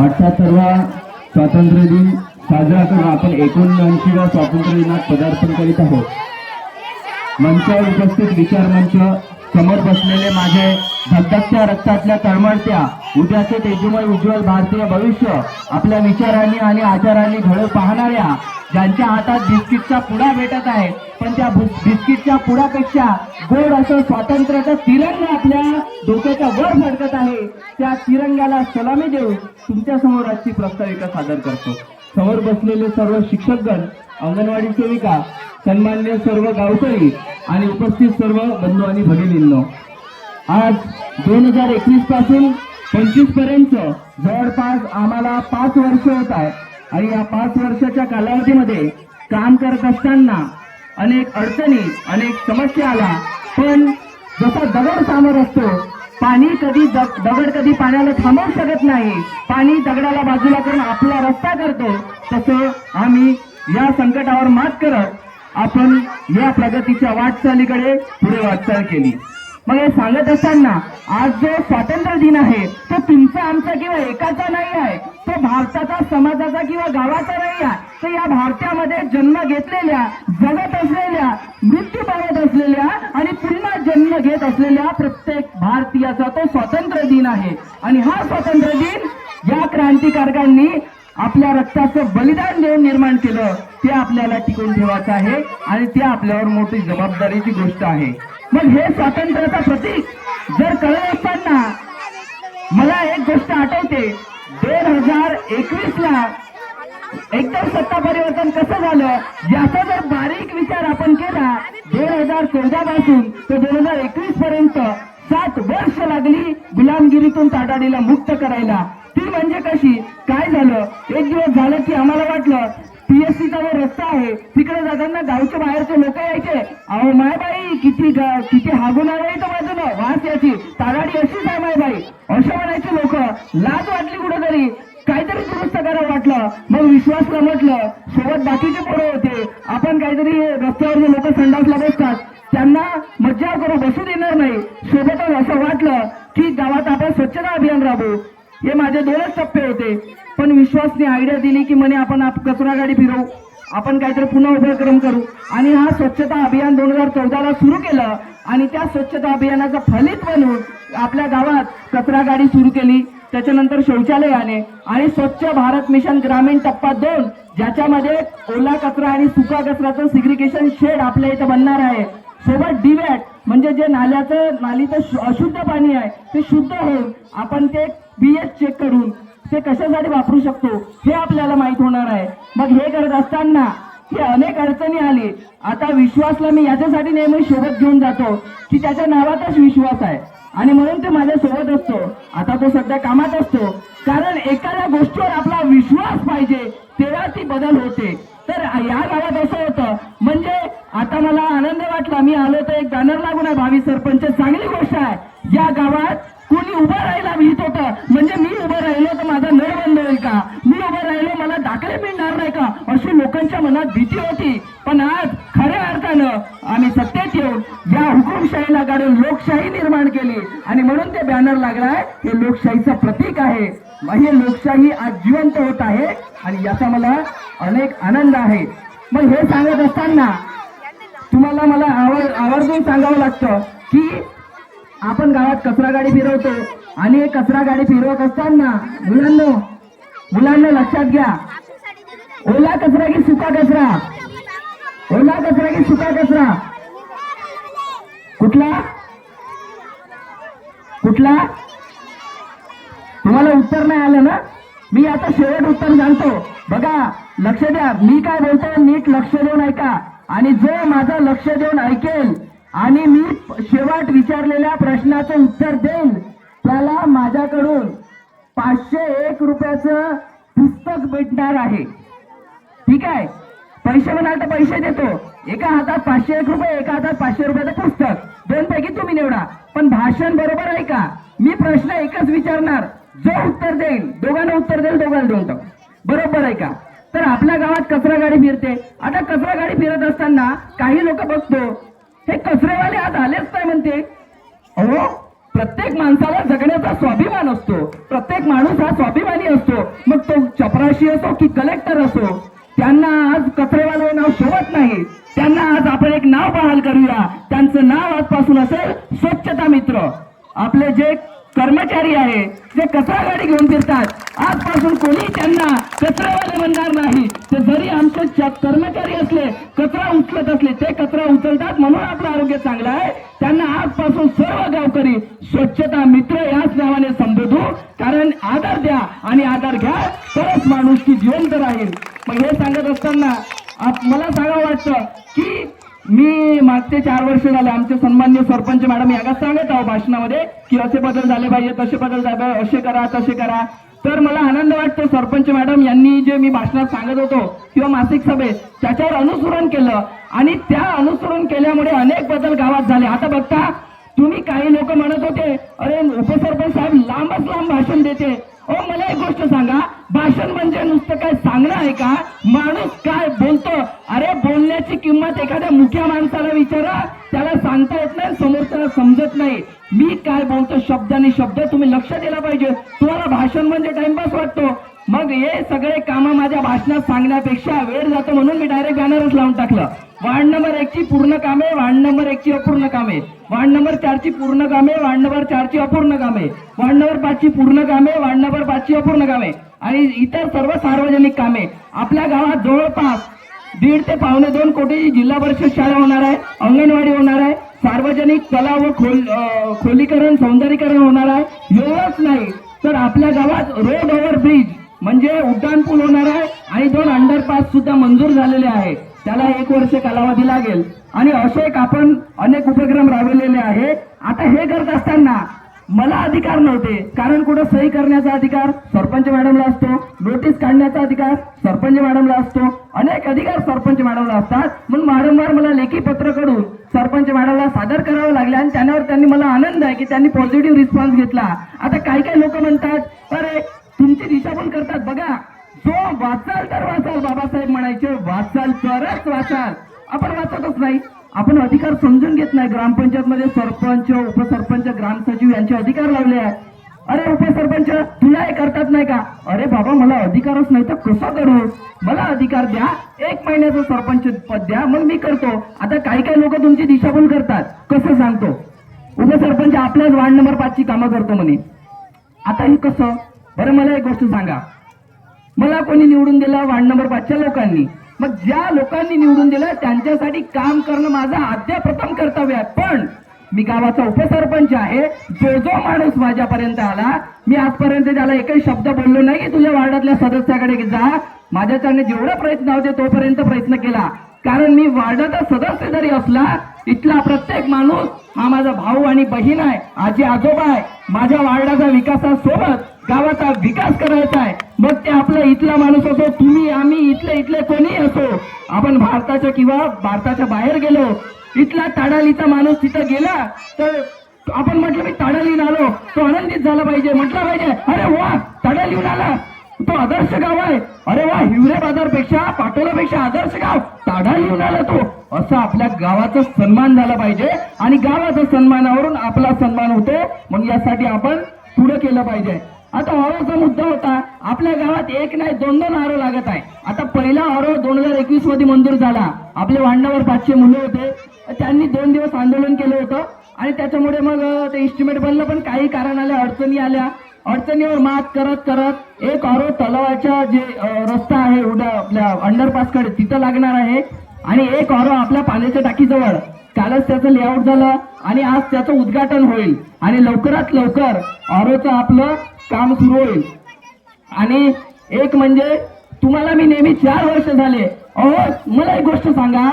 अठ्याहत्तरवा स्वातंत्र्य दिन साजरा करून आपण एकोणऐंशीव्या स्वातंत्र्य दिनात पदार्पण करीत आहोत. मंचावर उपस्थित विचार मंच समोर बसलेले माझे धगधगत्या रक्तातल्या तळमळत्या उद्याचे तेजोमय उज्ज्वल भारतीय भविष्य आपल्या विचारांनी आणि आचारांनी घडव पाहणाऱ्या ज्यांच्या हातात बिस्किटचा पुडा भेटत आहे पण त्या बिस्किटच्या पुडापेक्षा गोड असं स्वातंत्र्याचा तिरंगा आपल्या डोक्याच्या वर फडकत आहे. त्या तिरंगाला सलामी देऊन तुमच्यासमोर आजची प्रस्ताविका सादर करतो. समोर बसलेले सर्व शिक्षकगण अंगणवाडी सेविका सन्मान्य सर्व गावकरी आणि उपस्थित सर्व बंधू आणि भगिनींनो आज दोन हजार एकवीसपासून पंचवीसपर्यंत जवळपास आम्हाला पाच वर्ष होत आहे आणि या पाच वर्षाच्या कालावधीमध्ये काम करत असताना अनेक अडचणी अनेक समस्या आल्या. पण जसा दगड समोर असतो पाणी कधी दगड कधी पाण्याला थांबवू शकत नाही पाणी दगडाला बाजूला करून आपला रस्ता करतो तसं आम्ही या संकटावर मात करत आपण या प्रगतीच्या वाटचालीकडे पुढे वाटचाल केली. मग हे सांगत असताना आज जो स्वातंत्र्य दिन आहे तो तुमचा आमचा किंवा एकाचा नाही आहे तो भारताचा समाजाचा किंवा गावाचा नाही आहे तर या भारतामध्ये जन्म घेतलेल्या जगत असलेल्या मृत्यू पावत असलेल्या आणि पुन्हा जन्म घेत असलेल्या प्रत्येक भारतीयाचा तो स्वातंत्र्य दिन आहे. आणि हा स्वातंत्र्य दिन या क्रांतिकारकांनी आपल्या रक्ताचं बलिदान देऊन निर्माण केलं. ते आपल्याला टिकून ठेवायचं आहे आणि ते आपल्यावर मोठी जबाबदारीची गोष्ट आहे. मग हे स्वातंत्र्याचं प्रतीक जर कळत असताना मला एक गोष्ट आठवते. दोन हजार एकवीस ला एकदम सत्ता परिवर्तन कसं झालं याचा जर बारीक विचार आपण केला दोन हजार चौदा पासून ते दोन हजार एकवीस पर्यंत सात वर्ष लागली गुलामगिरीतून ताटाडीला मुक्त करायला. ती म्हणजे कशी? काय झालं? एक दिवस झालं की आम्हाला वाटलं पीएससीचा जो रस्ता आहे तिकडे जाताना गावच्या बाहेरचे लोक यायचे. अहो मायबाई किती किती हागून आहे माझं ना वास याची ताराडी अशीच आहे मायबाई. असे म्हणायचे लोक. लाज वाटली कुठेतरी. काहीतरी दुरुस्त करावं वाटलं. मग विश्वास रमटलं. सोबत बाकीचे पोरं होते. आपण काहीतरी रस्त्यावर जे लोक संडासला बसतात. त्यांना मज्जा करू बसू देणार नाही. सोबतच असं वाटलं की गावात आपण स्वच्छता अभियान राबवू. हे माझे दोनच टप्पे होते. पण विश्वासने आयडिया दिली की म्हणे आपण आप- कचरा गाडी फिरवू. आपण काहीतरी पुन्हा उपक्रम करू. आणि हा स्वच्छता अभियान दोन हजार चौदाला सुरू केलं आणि त्या स्वच्छता अभियानाचं फलित म्हणून आपल्या गावात कचरा गाडी सुरू केली. त्याच्यानंतर शौचालय आले आणि स्वच्छ भारत मिशन ग्रामीण टप्पा दोन ज्याच्यामध्ये ओला कचरा आणि सुका कचऱ्याचं सिग्रिगेशन शेड आपल्या इथं बनणार आहे. सोबत डिवॅट म्हणजे जे नाल्याचं नालीचं शु- अशुद्ध पाणी आहे ते शुद्ध होऊन आपण ते बीएच चेक करून ते कशासाठी वापरू शकतो हे आपल्याला माहीत होणार आहे. मग हे करत असताना हे अनेक अडचणी आली. आता विश्वासला मी याच्यासाठी नेहमी सोबत घेऊन जातो की त्याच्या नावातच विश्वास आहे. आणि म्हणून ते माझ्या सोबत असतो. आता तो सध्या कामात असतो. कारण एखाद्या गोष्टीवर आपला विश्वास पाहिजे तेव्हा ती बदल होते. तर या गावात असं होतं. म्हणजे आता मला आनंद वाटला. मी आलो तर एक बॅनर लागून आहे भावी सरपंच. चांगली गोष्ट आहे. या गावात कोणी उभं राहायला भीत होतं. म्हणजे मी उभं राहिलो तर माझा नळ बंद होईल का? मी उभं राहिलो मला दाखले मिळणार नाही का? अशी लोकांच्या मनात भीती होती. पण आज खऱ्या अर्थानं आम्ही सत्तेत येऊन या हुकुमशाहीला काढून लोकशाही निर्माण केली. आणि म्हणून ते बॅनर लागलाय हे लोकशाहीचं प्रतीक आहे. हे लोकशाही आज जिवंत होत आहे आणि याचा मला अनेक आनंद आहे. मग हे सांगत असताना तुम्हाला मला आवर आवर्जून सांगावं लागतं की आपण गावात कचरा गाडी फिरवतो आणि कचरा गाडी फिरवत असताना मुलांना मुलांना लक्षात घ्या. ओला कचरा की सुका कचरा? ओला कचरा की सुका कचरा? कुठला? कुठला? तुम्हाला उत्तर नाही आलं ना? मी आता शेवट उत्तर सांगतो. बघा लक्ष द्या. मी काय बोलतो नीट लक्ष देऊन ऐका. आणि जो माझं लक्ष देऊन ऐकेल आणि मी शेवट विचारलेल्या प्रश्नाचं उत्तर देईल त्याला माझ्याकडून पाचशे एक रुपयाचं पुस्तक भेटणार आहे. ठीक आहे? पैसे म्हणाल तर पैसे देतो. एका हातात पाचशे एक रुपये एका हातात पाचशे रुपयाचं पुस्तक. दोन पैकी तुम्ही निवडा. पण भाषण बरोबर आहे का? मी प्रश्न एकच विचारणार. जो उत्तर देईल दोघांना उत्तर देईल दोघांना देऊन टाक. बरोबर आहे का? तर आपल्या गावात कचरा गाडी फिरते. आता कचरा गाडी फिरत असताना काही लोक बघतो हे कचरेवाले आज आलेच नाही म्हणते. अहो प्रत्येक माणसाला जगण्याचा स्वाभिमान असतो. प्रत्येक माणूस हा स्वाभिमानी असतो. मग तो चपराशी असो की कलेक्टर असो त्यांना आज कचरेवाले नाव शोभत नाही. त्यांना आज आपण एक नाव बहाल करूया. त्यांचं नाव आजपासून असेल स्वच्छता मित्र. आपले जे कर्मचारी आहे जे कचरा गाडी घेऊन फिरतात. आजपासून कोणी त्यांना कचरावाले म्हणणार नाही. ते जरी आमचे कर्मचारी असले कचरा उचलत असले ते कचरा उचलतात म्हणून आपलं आरोग्य चांगलं आहे. त्यांना आजपासून सर्व गावकरी स्वच्छता मित्र याच नावाने संबोधू. कारण आधार द्या आणि आधार घ्या. तरच माणूस की जिवंत राहील. मग हे सांगत असताना मला सांगावं वाटतं की मी मागचे चार वर्ष झाले आमचे सन्मान्य सरपंच मॅडम याला सांगत आहो भाषणामध्ये की असे बदल झाले पाहिजे तसे बदल झाले पाहिजे, असे करा तसे करा. तर मला आनंद वाटतो सरपंच मॅडम यांनी जे मी भाषणात सांगत होतो किंवा मासिक सभेत त्याच्यावर अनुसरण केलं. आणि त्या अनुसरण केल्यामुळे अनेक बदल गावात झाले. आता बघता तुम्ही काही लोक म्हणत होते अरे उपसरपंच साहेब लांबच लांब भाषण देते. ओ मला एक गोष्ट सांगा. भाषण म्हणजे नुसतं काय सांगणं आहे का? माणूस काय बोलतो? अरे बोलण्याची किंमत एखाद्या मुख्या माणसाला विचारा. त्याला सांगता येत नाही समोरच्याला समजत नाही. मी काय बोलतो? शब्द आणि शब्द तुम्ही लक्ष दिला पाहिजे. तुम्हाला भाषण म्हणजे टाइमपास वाटतो. मग हे सगळे कामं माझ्या भाषणात सांगण्यापेक्षा वेळ जातो म्हणून मी डायरेक्ट बॅनरच लावून टाकलं. वार्ड नंबर एकची पूर्ण कामे वार्ड नंबर एकची अपूर्ण कामे. वार्ड नंबर चारची पूर्ण कामे वार्ड नंबर चारची अपूर्ण कामे. वार्ड नंबर पाचची पूर्ण कामे वार्ड नंबर पाचची अपूर्ण कामे. आणि इतर सर्व सार्वजनिक कामे. आपल्या गावात जवळपास दीड ते पावणे दोन कोटीची जिल्हा परिषद शाळा होणार आहे अंगणवाडी होणार आहे सार्वजनिक तलाव व खोल खोलीकरण सौंदर्यीकरण होणार आहे. एवढंच नाही तर आपल्या गावात रोड ओव्हर ब्रिज म्हणजे उड्डाण पूल होणार आहे आणि दोन अंडरपास सुद्धा मंजूर झालेले आहे त्याला एक वर्ष कालावधी लागेल. आणि असे एक आपण अनेक उपक्रम राबविलेले आहे. आता हे करत असताना मला अधिकार नव्हते. कारण कुठं सही करण्याचा अधिकार सरपंच मॅडमला असतो. नोटीस काढण्याचा अधिकार सरपंच मॅडमला असतो. अनेक अधिकार सरपंच मॅडमला असतात. म्हणून वारंवार मला लेखी पत्रकडून सरपंच मॅडमला सादर करावं लागले आणि त्यावर त्यांनी मला आनंद आहे की त्यांनी पॉझिटिव्ह रिस्पॉन्स घेतला. आता काही काही लोक म्हणतात अरे तुमची दिशा पण करतात. बघा जो वाचाल तर वाचाल बाबासाहेब म्हणायचे वाचाल तरच वाचाल. आपण वाचतच नाही. आपण अधिकार समजून घेत नाही. ग्रामपंचायत मध्ये सरपंच उपसरपंच ग्रामसचिव यांचे अधिकार लावले आहे अरे उपसरपंच तुला हे करतात नाही का? अरे बाबा मला अधिकारच नाही तर कसं करू? मला अधिकार द्या. एक महिन्याचं सरपंच पद द्या. मग मी करतो. आता काही काही लोक तुमची दिशाभूल करतात. कसं सांगतो? उपसरपंच आपल्याच वार्ड नंबर पाचची कामं करतो म्हणे. आता हे कसं? बरं मला एक गोष्ट सांगा. मला कोणी निवडून दिला वार्ड नंबर पाचच्या लोकांनी? मग ज्या लोकांनी निवडून दिलं त्यांच्यासाठी काम करणं माझं आद्य प्रथम कर्तव्य आहे. पण मी गावाचा उपसरपंच आहे. जो जो माणूस माझ्यापर्यंत आला मी आजपर्यंत त्याला एकही शब्द बोललो नाही की तुझ्या वार्डातल्या सदस्याकडे जा. माझ्याच्याने जेवढा प्रयत्न होते तोपर्यंत प्रयत्न केला. कारण मी वार्डाचा सदस्य जरी असला इथला प्रत्येक माणूस हा माझा भाऊ आणि बहीण आहे आजी आजोबा आहे. माझ्या वार्डाचा विकासासोबत गावाचा विकास करायचा आहे. मग ते आपला इथला माणूस असो तुम्ही आम्ही इथले इथले कोणी असो आपण भारताच्या किंवा भारताच्या बाहेर गेलो इथला ताडालीचा माणूस तिथं गेला तर आपण म्हटलं मी ताडालीहून आलो तो आनंदित झाला पाहिजे म्हटलं पाहिजे अरे वा ताडालीहून आला. तो आदर्श गाव आहे. अरे वा हिवरे बाजारपेक्षा पाटोलापेक्षा आदर्श गाव ताडा लिहून आला तो. असं आपल्या गावाचा सन्मान झाला पाहिजे आणि गावाचा सन्मानावरून आपला सन्मान होतो मग यासाठी आपण पुढे केलं पाहिजे. आता ऑरोचा मुद्दा होता आपल्या गावात एक नाही दोन दोन आरो लागत आहे. आता पहिला आरो दोन हजार एकवीसमध्ये मंजूर झाला. आपले वांडावर पाचशे मुलं होते. त्यांनी दोन दिवस आंदोलन केलं होतं. आणि त्याच्यामुळे मग ते इस्टिमेट बनलं पण काही कारण आल्या अडचणी आल्या. अडचणीवर मात करत करत एक ऑरो तलावाच्या जे रस्ता आहे उड्या आपल्या अंडरपासकडे तिथं लागणार आहे. आणि एक आरो आपल्या पाण्याच्या टाकीजवळ. कालच त्याचं लेआउट झालं. आणि आज त्याचं उद्घाटन होईल. आणि लवकरात लवकर ऑरोचं आपलं काम सुरू होईल आणि एक म्हणजे तुम्हाला मी नेहमी चार वर्ष झाले. अहो मला एक गोष्ट सांगा.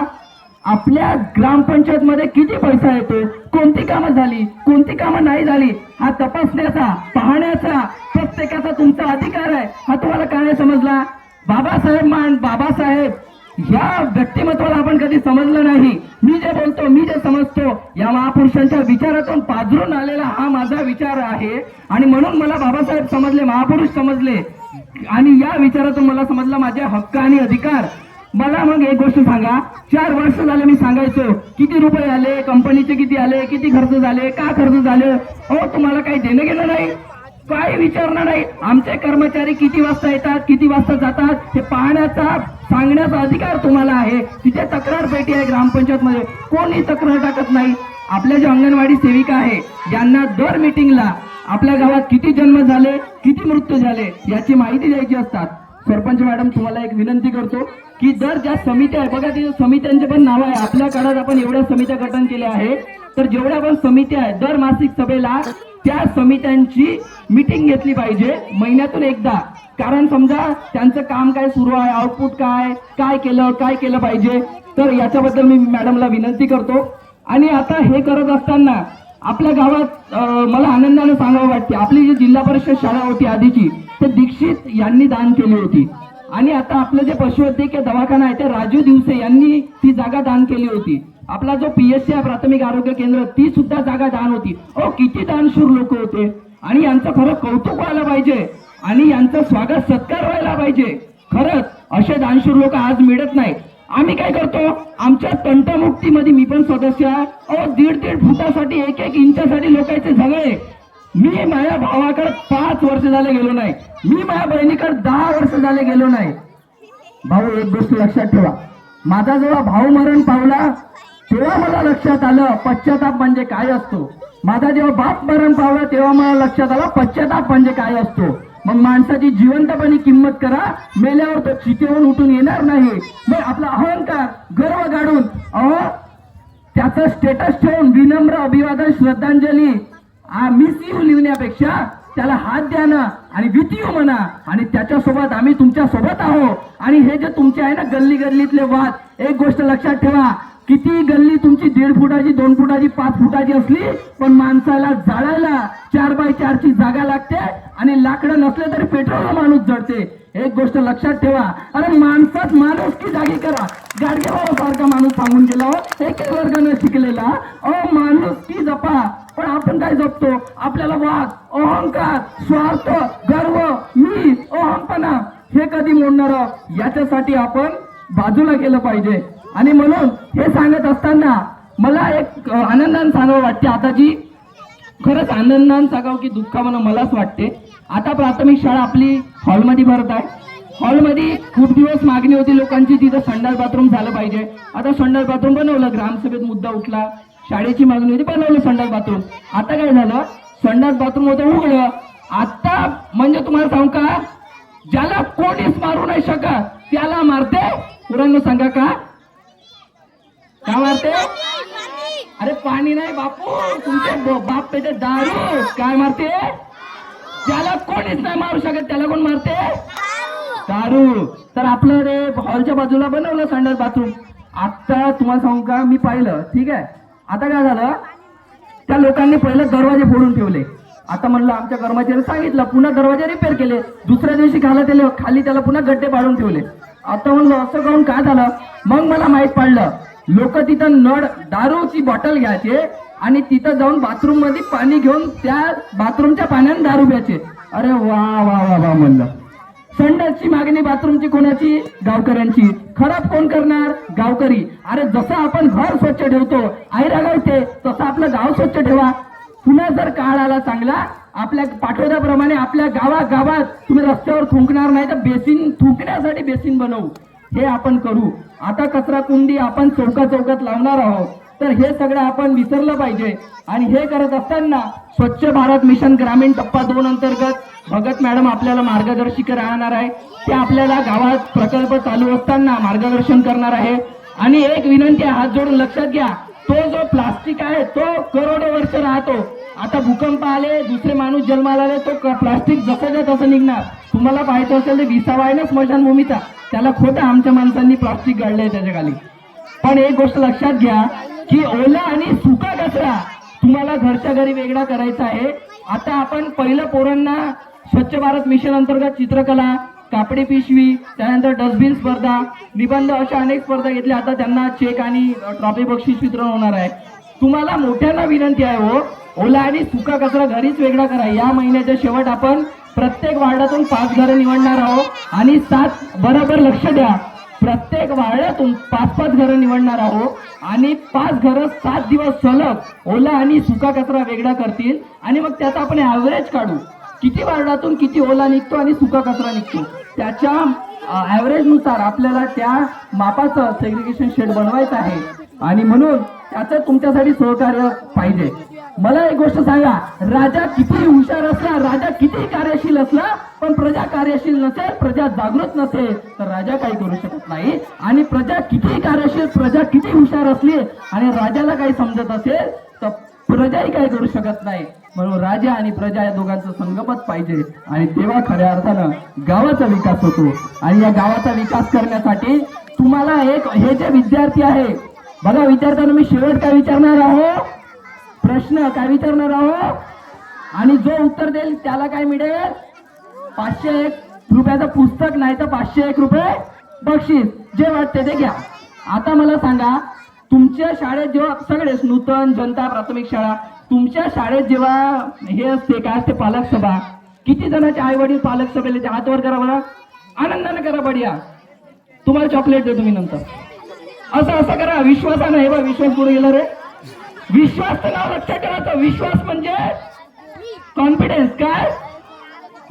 आपल्या ग्रामपंचायत मध्ये किती पैसा येतो? कोणती कामं झाली? कोणती कामं नाही झाली? हा तपासण्याचा पाहण्याचा प्रत्येकाचा तुमचा अधिकार आहे. हा तुम्हाला काय समजला? बाबासाहेब मान बाबासाहेब. या व्यक्तिमत्वाला आपण कधी समजलं नाही. मी जे बोलतो मी जे समजतो या महापुरुषांच्या विचारातून पाजरून आलेला हा माझा विचार आहे. आणि म्हणून मला बाबासाहेब समजले महापुरुष समजले. आणि या विचारातून मला समजला माझे हक्क आणि अधिकार. मला मग एक गोष्ट सांगा चार वर्ष झाले मी सांगायचो किती रुपये आले कंपनीचे किती आले किती खर्च झाले का खर्च झाले? हो तुम्हाला काही देणं घेणं नाही? काय विचारणार नाही आमचे कर्मचारी किती वाजता येतात किती वाजता जातात हे पाहण्याचा सांगण्याचा अधिकार तुम्हाला आहे. तिथे तक्रार पेटी आहे ग्रामपंचायत मध्ये कोणी तक्रार टाकत नाही. आपल्या ज्या अंगणवाडी सेविका आहे ज्यांना दर मिटिंगला आपल्या गावात किती जन्म झाले किती मृत्यू झाले याची माहिती द्यायची असतात. सरपंच मॅडम तुम्हाला एक विनंती करतो की जर ज्या समित्या आहे बघा तिथे समित्यांचे पण नाव आहे. आपल्या काळात आपण एवढ्या समित्या गठन केल्या आहे तर जेवढ्या पण समित्या आहेत दर मासिक सभेला त्या समित्यांची मिटिंग घेतली पाहिजे महिन्यातून एकदा. कारण समजा त्यांचं काम काय सुरू आहे आउटपुट काय काय केलं काय केलं पाहिजे तर याच्याबद्दल मी मॅडमला विनंती करतो. आणि आता हे करत असताना आपल्या गावात मला आनंदाने सांगावं वाटते. आपली जी जिल्हा परिषद शाळा होती आधीची ते दीक्षित यांनी दान केली होती. आणि आता आपलं जे पशुवैद्यकीय दवाखाना आहे ते राजू दिवसे यांनी ती जागा दान केली होती. आपला जो पीएससी आहे प्राथमिक आरोग्य केंद्र ती सुद्धा जागा दान होती. ओ किती दानशूर लोक होते. आणि यांचं खरं कौतुक व्हायला पाहिजे. आणि यांचं स्वागत सत्कार व्हायला पाहिजे. खरंच असे दानशूर लोक आज मिळत नाही आम्ही काय करतो? आमच्या तंटमुक्तीमध्ये मी पण सदस्य आहे. अहो दीड दीड फुटासाठी एक एक इंचासाठी लोकांचे झगडे मी माझ्या भावाकडे पाच वर्ष झाले गेलो नाही. मी माझ्या बहिणीकडे दहा वर्ष झाले गेलो नाही. भाऊ एक गोष्ट लक्षात ठेवा. माझा जेव्हा भाऊ मरण पावला तेव्हा मला लक्षात आलं पश्चाताप म्हणजे काय असतो? माझा जेव्हा बाप मरण पावला तेव्हा मला लक्षात आलं पश्चाताप म्हणजे काय असतो? मग माणसाची जिवंतपणे किंमत करा. मेल्यावर तो चितेहून उठून येणार नाही. मग आपला अहंकार गर्व गाडून अह त्याचं स्टेटस ठेवून विनम्र अभिवादन श्रद्धांजली मिस यू लिहिण्यापेक्षा त्याला हात द्या ना आणि विथ यू म्हणा. आणि त्याच्यासोबत आम्ही तुमच्यासोबत आहो आणि हे जे तुमचे आहे ना गल्ली गल्लीतले वाद एक गोष्ट लक्षात ठेवा. किती गल्ली तुमची? दीड फुटाची दोन फुटाची पाच फुटाची असली पण माणसाला जाळायला चार बाय चारची जागा लागते आणि लाकडं नसले तरी पेट्रोल माणूस जडते एक गोष्ट लक्षात ठेवा. अरे माणसात माणूस की जागी करा. गाडगेबाबा सारखा माणूस सांगून गेला हो. एक वर्गाने शिकलेला. अ माणूस की जपा. पण आपण काय जपतो? आपल्याला वाद अहंकार स्वार्थ गर्व मी अहंपणा हे कधी मोडणार? याच्यासाठी आपण बाजूला केलं पाहिजे. आणि म्हणून हे सांगत असताना मला एक आनंदान सांगावं वाटते. आता जी खरंच आनंदान सांगावं की दुःखानं मलाच वाटते. आता प्राथमिक शाळा आपली हॉलमध्ये भरत आहे. हॉलमध्ये खूप दिवस मागणी होती लोकांची तिथं संडास बाथरूम झालं पाहिजे. आता संडास बाथरूम बनवलं ग्रामसभेत मुद्दा उठला. शाळेची मागणी होती बनवलं संडास बाथरूम. आता काय झालं? संडास बाथरूम होतं उघडलं आता म्हणजे तुम्हाला सांगू का? ज्याला कोणीच मारू नाही शकत त्याला मारते. पुरांना सांगा का? काय मारते? अरे पाणी नाही बापू तुमचे बाप पेटे दारू. काय मारते? त्याला कोणीच नाही मारू शकत त्याला कोण मारते? दारू. तर आपलं रे हॉलच्या बाजूला बनवलं संडास बाथरूम. आता तुम्हाला सांगू का मी पाहिलं ठीक आहे? आता काय झालं? त्या लोकांनी पहिले दरवाजे फोडून ठेवले. आता म्हणलं आमच्या कर्मचारी सांगितलं पुन्हा दरवाजे रिपेअर केले. दुसऱ्या दिवशी खाला त्याला खाली त्याला पुन्हा गड्डे पाडून ठेवले. आता म्हणलं असं करून काय झालं? मग मला माहीत पडलं लोक तिथं नळ दारूची बॉटल घ्यायचे आणि तिथं जाऊन बाथरूममध्ये पाणी घेऊन त्या बाथरूमच्या पाण्याने दारू प्यायचे. अरे वा वा वा वा म्हणलं. संडासची मागणी बाथरूमची कोणाची? गावकऱ्यांची. खराब कोण करणार? गावकरी. अरे जसं आपण घर स्वच्छ ठेवतो आई रागावते तसं आपलं गाव स्वच्छ ठेवा. पुन्हा जर काळ आला चांगला आपल्या पाठवल्याप्रमाणे आपल्या गावागावात गावात तुम्ही रस्त्यावर थुंकणार नाही तर बेसिन थुंकण्यासाठी बेसिन बनवू. हे आपण करू. आता कचरा कुंडी आपण चौका चौकात लावणार आहोत. तर हे सगळं आपण विसरलं पाहिजे. आणि हे करत असताना स्वच्छ भारत मिशन ग्रामीण टप्पा दोन अंतर्गत भगत मॅडम आपल्याला मार्गदर्शिका राहणार आहे. ते आपल्याला गावात प्रकल्प चालू असताना मार्गदर्शन करणार आहे. आणि एक विनंती हात जोडून लक्षात घ्या. तो जो प्लास्टिक आहे तो करोडो वर्ष राहतो. आता भूकंप आले दुसरे माणूस जन्माला आले तो प्लास्टिक जसं तसं निघणार. तुम्हाला पाहायचं असेल तर विसावा आहे ना स्मशानभूमीचा. त्याला खोटं आमच्या माणसांनी प्लास्टिक गाडलंय त्याच्याखाली पण एक गोष्ट लक्षात घ्या की ओला आणि सुका कचरा तुम्हाला घरच्या घरी वेगळा करायचा आहे. आता आपण पहिलं पोरांना स्वच्छ भारत मिशन अंतर्गत चित्रकला कापडी पिशवी त्यानंतर डस्टबिन स्पर्धा निबंध अशा अनेक स्पर्धा घेतल्या. आता त्यांना चेक आणि ट्रॉफी बक्षीस वितरण होणार आहे. तुम्हाला मोठ्यांना विनंती आहे हो ओला आणि सुका कचरा घरीच वेगळा करा. या महिन्याच्या शेवट आपण प्रत्येक वार्डातून पाच घरं निवडणार आहोत. आणि सात बरोबर लक्ष द्या. प्रत्येक वार्डातून पाच पाच घरं निवडणार आहोत. आणि पाच घरं सात दिवस सलग ओला आणि सुका कचरा वेगळा करतील. आणि मग त्याचा आपण ॲव्हरेज काढू. किती वार्डातून किती ओला निघतो आणि सुका कचरा निघतो? त्याच्या ॲव्हरेजनुसार आपल्याला त्या मापाचं सेग्रिगेशन शेड बनवायचं आहे. आणि म्हणून त्याचं तुमच्यासाठी सहकार्य पाहिजे. मला एक गोष्ट सांगा. राजा किती हुशार असला राजा किती कार्यशील असला पण प्रजा कार्यशील नसेल प्रजा जागृत नसेल तर राजा काही करू शकत नाही. आणि प्रजा किती कार्यशील प्रजा किती हुशार असली आणि राजाला काही समजत असेल तर प्रजाही काही करू शकत नाही. म्हणून राजा आणि प्रजा या दोघांचं संगमच पाहिजे. आणि तेव्हा खऱ्या अर्थानं गावाचा विकास होतो. आणि या गावाचा विकास करण्यासाठी तुम्हाला एक हे जे विद्यार्थी आहे बघा विद्यार्थ्यांना मी शेवट काय विचारणार आहोत प्रश्न काय विचारणार आहोत आणि जो उत्तर देईल त्याला काय मिळेल? पाचशे एक रुपयाचं पुस्तक नाही तर पाचशे एक रुपये बक्षीस. जे वाटते ते घ्या. आता मला सांगा तुमच्या शाळेत जेव्हा सगळेच नूतन जनता प्राथमिक शाळा तुमच्या शाळेत जेव्हा हे असते काय असते पालक सभा किती जणांचे आई वडील पालक सभेला ते हातवर करा बघा आनंदाने करा बढिया. तुम्हाला चॉकलेट दे तुम्ही नंतर. असं असं करा विश्वासानं हे बा विश्वास पुढे गेला रे. विश्वास नाव लक्षात ठेवायचं विश्वास म्हणजे कॉन्फिडन्स काय?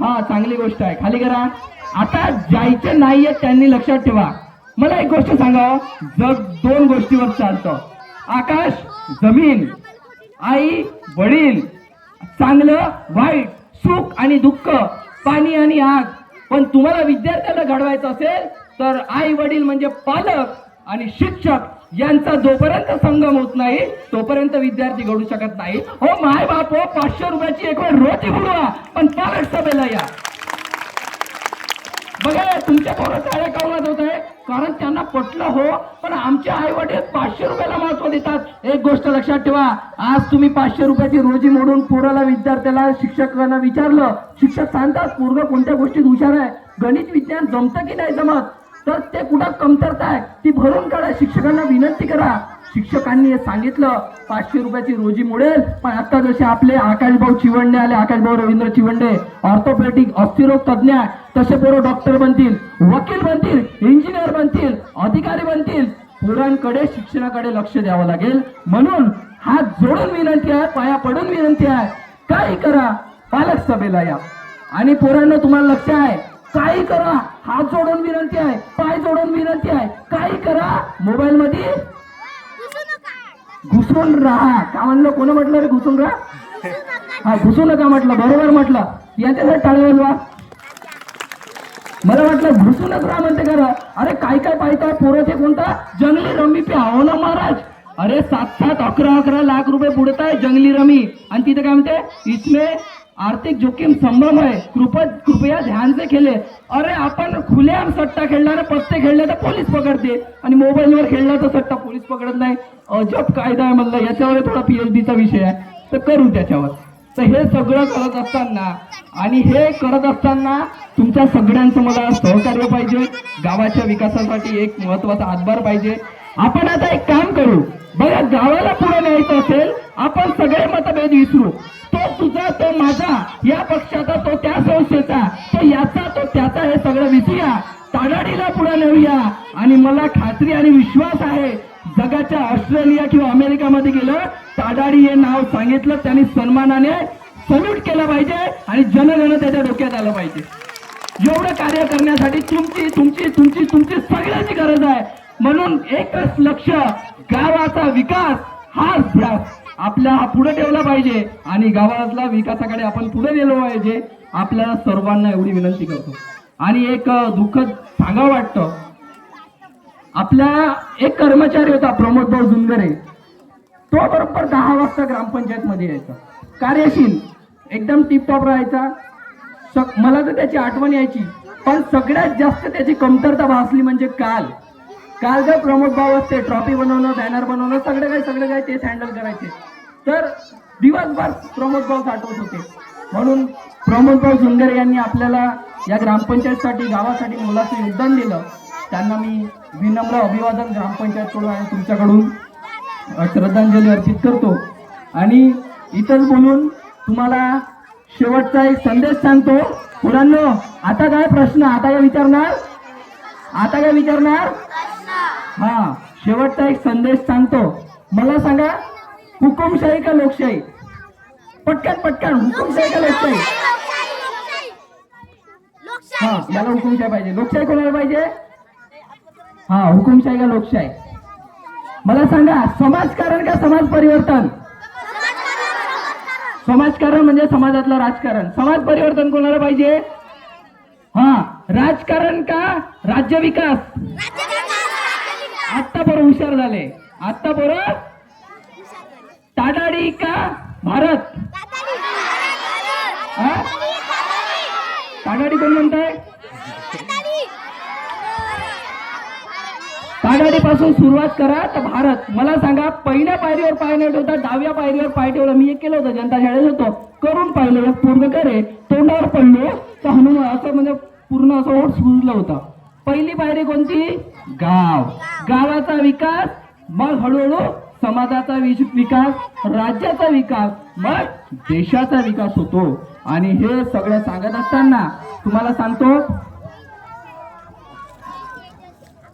हा चांगली गोष्ट आहे. खाली करा. आता जायचे नाहीये त्यांनी लक्षात ठेवा. मला एक गोष्ट सांगा. जग दोन गोष्टीवर चालतं. आकाश जमीन. आई वडील. चांगलं वाईट सुख आणि दुःख. पाणी आणि आग. पण तुम्हाला विद्यार्थ्याला घडवायचं असेल तर आई वडील म्हणजे पालक आणि शिक्षक. यांचा जोपर्यंत संगम होत नाही तोपर्यंत विद्यार्थी घडू शकत नाही. हो माय बाप हो पाचशे रुपयाची एक वेळ रोजी बुडवा पण पालक सभेला या. बघा तुमच्या पोरं टाळ्या होत आहे कारण त्यांना पटलं हो पण आमचे आई वडील पाचशे रुपयाला महत्त्व देतात. एक गोष्ट लक्षात ठेवा आज तुम्ही पाचशे रुपयाची रोजी मोडून पोराला विद्यार्थ्याला शिक्षकांना विचारलं शिक्षक सांगतात पोरग कोणत्या गोष्टीत हुशार आहे? गणित विज्ञान जमतं की नाही जमत? तर ते कुठं कमतरता आहे ती भरून काढा. शिक्षकांना विनंती करा. शिक्षकांनी हे सांगितलं पाचशे रुपयाची रोजी मोडेल. पण आता जसे आपले आकाशभाऊ चिवंडे आले आकाशभाऊ रवींद्र चिवंडे ऑर्थोपॅटिक अस्थिरोग तज्ज्ञ आहे, तसे पोरं डॉक्टर बनतील वकील बनतील इंजिनियर बनतील अधिकारी बनतील. पोरांकडे शिक्षणाकडे लक्ष द्यावं लागेल. म्हणून हात जोडून विनंती आहे पाया पडून विनंती आहे काही करा. पालक सभेला या. आणि पोरांना तुम्हाला लक्ष आहे काही करा. हात जोडून विनंती आहे. पाय जोडून विनंती आहे. काही करा. मोबाईल मध्ये घुसून राहा. का म्हणलं? कोण म्हटलं रे घुसून राहा? हा घुसू नका म्हटलं. बरोबर म्हटलं. याच्यासाठी टाळे वाजवा मला वाटलं घुसूनच राहा म्हणते करा अरे काय काय पाहिजे? पोरं ते कोणता? जंगली रमी पे. आहो ना महाराज. अरे सात सात अकरा अकरा लाख रुपये बुडत आहे जंगली रमी. आणि तिथे काय म्हणते? इसमें आर्थिक जोखीम संभव आहे. कृपा कृपया ध्यान से खेळे अरे आपण खुलेआम सट्टा खेळणार पत्ते खेळले तर पोलीस पकडते आणि मोबाईलवर खेळला तर सट्टा पोलीस पकडत नाही. अजब कायदा आहे म्हणलं याच्यावर थोडा पीएचडीचा विषय आहे. तर करू त्याच्यावर. तर हे सगळं करत असताना आणि हे करत असताना तुमच्या सगळ्यांचं मला सहकार्य पाहिजे. गावाच्या विकासासाठी एक महत्त्वाचा हातभार पाहिजे. आपण आता एक काम करू. बघा गावाला पुढे न्यायचं असेल आपण सगळे मतभेद विसरू. तो तुझा तो माझा या पक्षाचा तो त्या संस्थेचा तो याचा तो त्याचा हे सगळं विसरूया. ताडाडीला पुढे नेऊया. आणि मला खात्री आणि विश्वास आहे जगाच्या ऑस्ट्रेलिया किंवा अमेरिकामध्ये गेलं ताडाडी हे नाव सांगितलं त्यांनी सन्मानाने सल्यूट केलं पाहिजे आणि जनगण त्याच्या डोक्यात आलं पाहिजे. एवढं कार्य करण्यासाठी तुमची तुमची तुमची तुमची सगळ्याची गरज आहे. म्हणून एकच लक्ष गावाचा विकास हा आपला हा पुढे ठेवला पाहिजे. आणि गावातला विकासाकडे आपण पुढे गेलो पाहिजे. आपल्या सर्वांना एवढी विनंती करतो. आणि एक दुःखद सांगावं वाटतं. आपला एक कर्मचारी होता प्रमोद भाऊ जुनगरे तो बरोबर दहा वाजता ग्रामपंचायत मध्ये यायचा. कार्यशील. एकदम टिपटॉप राहायचा. सग मला तर त्याची आठवण यायची. पण सगळ्यात जास्त त्याची कमतरता भासली म्हणजे काल. काल जर प्रमोद भाऊ असते ट्रॉफी बनवणं बॅनर बनवणं सगळं काही सगळं काही तेच हँडल करायचे. तर दिवसभर प्रमोद भाऊ साठवत होते. म्हणून प्रमोद भाऊ सुंदर यांनी आपल्याला या ग्रामपंचायतसाठी गावासाठी मुलाचं योगदान दिलं. त्यांना मी विनम्र अभिवादन ग्रामपंचायतकडून आणि तुमच्याकडून श्रद्धांजली अर्पित करतो. आणि इथंच बोलून तुम्हाला शेवटचा एक संदेश सांगतो. मुलांना आता काय प्रश्न? आता काय विचारणार? आता काय विचारणार? हा शेवटचा एक संदेश सांगतो. मला सांगा हुकुमशाही का लोकशाही? पटकन पटकन हुकुमशाही का लोकशाही? हा मला हुकुमशाही पाहिजे. लोकशाही कोणाला पाहिजे? हा हुकुमशाही का लोकशाही? मला सांगा समाजकारण का समाज परिवर्तन? समाजकारण म्हणजे समाजातलं राजकारण. समाज परिवर्तन कोणाला पाहिजे? हा राजकारण का राज्य विकास? आत्ता बरं हुशार झाले. आत्ता बरं? टाटाडी का भारत? ताडाडी टाटाडी कोण म्हणताय? टाटाडी पासून सुरुवात करा तर भारत. मला सांगा पहिल्या पायरीवर पाय नाही ठेवता दहाव्या पायरीवर पाय ठेवला. मी एक केलं होतं जनता शाळेत होतो. करून पाहिलं पूर्ण करे तोंडावर पडलो तर हनुमान असं म्हणजे पूर्ण असं ओढ सुजलं होतं. पहिली पायरी कोणती? गाव. गावाचा विकास मग हळूहळू समाजाचा विकास राज्याचा विकास मग देशाचा विकास होतो. आणि हे सगळं सांगत असताना तुम्हाला सांगतो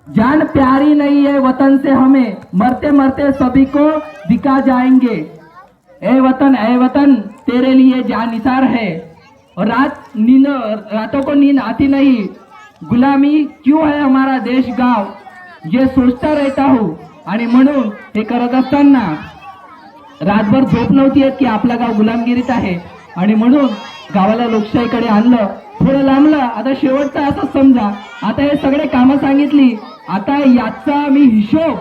जान प्यारी नहीं है वतन से हमें मरते मरते सभी को दिखा जाएंगे. ए वतन ए वतन तेरे लिए जान निसार है. और रात नींद रातों को नींद आती नहीं गुलामी क्यों है हमारा देश गाव? ये सोचता रहता हूँ आणि म्हणून हे करत असताना रातभर झोप नव्हती की आपला गाव गुलामगिरीत आहे. आणि म्हणून गावाला लोकशाहीकडे आणलं थोडं लांबलं. आता शेवटचं असं समजा. आता हे सगळे कामं सांगितली. आता याचा मी हिशोब.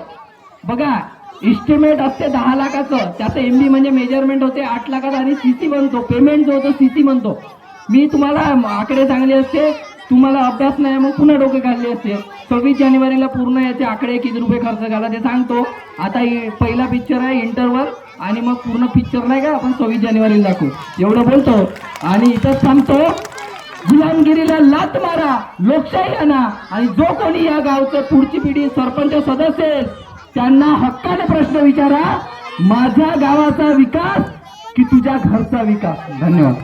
बघा इस्टिमेट असते दहा लाखाचं. त्याचं एम बी म्हणजे मेजरमेंट होते आठ लाखाचं आणि सी सी म्हणतो. पेमेंट जो होतो सी सी म्हणतो. मी तुम्हाला आकडे चांगले असते. तुम्हाला अभ्यास नाही मग पुन्हा डोके काढले असते. सव्वीस जानेवारीला पूर्ण याचे आकडे किती रुपये खर्च झाला ते सांगतो. आता पहिला पिक्चर आहे इंटरवर आणि मग पूर्ण पिक्चर नाही का आपण सव्वीस जानेवारीला दाखवू. एवढं बोलतो. आणि इथं सांगतो गुलामगिरीला लात मारा लोकशाही आणा. आणि जो कोणी या गावचं पुढची पिढी सरपंच सदस्य आहेत, त्यांना हक्काने प्रश्न विचारा माझ्या गावाचा विकास की तुझ्या घरचा विकास? धन्यवाद.